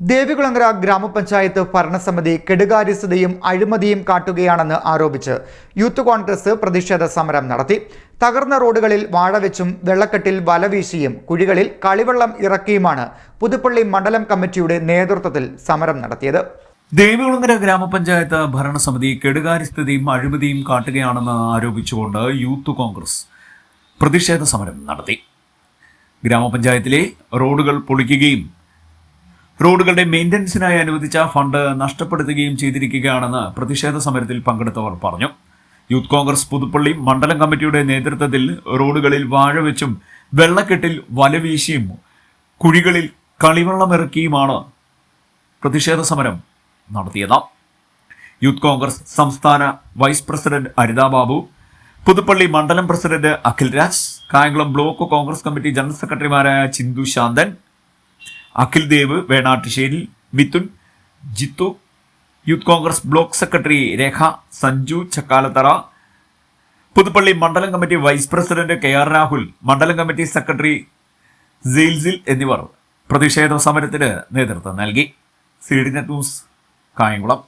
ദേവികുളങ്ങര ഗ്രാമപഞ്ചായത്ത് ഭരണസമിതി കെടുകാര്യസ്ഥതയും അഴിമതിയും കാട്ടുകയാണെന്ന് ആരോപിച്ച് യൂത്ത് കോൺഗ്രസ് പ്രതിഷേധ സമരം നടത്തി. തകർന്ന റോഡുകളിൽ വാഴവെച്ചും വെള്ളക്കെട്ടിൽ വലവീശിയും കുഴികളിൽ കളിവെള്ളം ഇറക്കിയുമാണ് പുതുപ്പള്ളി മണ്ഡലം കമ്മിറ്റിയുടെ നേതൃത്വത്തിൽ സമരം നടത്തിയത്. ദേവികുളങ്ങര ഗ്രാമപഞ്ചായത്ത് ഭരണസമിതി കെടുകാര്യസ്ഥതയും അഴിമതിയും കാട്ടുകയാണെന്ന് ആരോപിച്ചുകൊണ്ട് യൂത്ത് കോൺഗ്രസ് പ്രതിഷേധ സമരം നടത്തി. ഗ്രാമപഞ്ചായത്തിലെ റോഡുകൾ പൊളിക്കുകയും റോഡുകളുടെ മെയിന്റനൻസിനായി അനുവദിച്ച ഫണ്ട് നഷ്ടപ്പെടുത്തുകയും ചെയ്തിരിക്കുകയാണെന്ന് പ്രതിഷേധ സമരത്തിൽ പങ്കെടുത്തവർ പറഞ്ഞു. യൂത്ത് കോൺഗ്രസ് പുതുപ്പള്ളി മണ്ഡലം കമ്മിറ്റിയുടെ നേതൃത്വത്തിൽ റോഡുകളിൽ വാഴ വെച്ചും വെള്ളക്കെട്ടിൽ വലവീശിയും കുഴികളിൽ കളിവെള്ളമിറക്കിയുമാണ് പ്രതിഷേധ സമരം നടത്തിയത്. യൂത്ത് കോൺഗ്രസ് സംസ്ഥാന വൈസ് പ്രസിഡന്റ് അരിതാ ബാബു പുതുപ്പള്ളി മണ്ഡലം president Akhilraj Kayamkulam block Congress committee general സെക്രട്ടറിമാരായ Chinthu Santhan Akhil Dev Venattusseri Midhun Jithu youth Congress block secretary Rekha Sanju Chakkalathara Puthuppally മണ്ഡലം committee vice president K R Rahul മണ്ഡലം committee secretary സെയിൽസിൽ എന്നിവർ പ്രതിഷേധ സമരത്തിന് നേതൃത്വം നൽകി. C D net news Kayamkulam.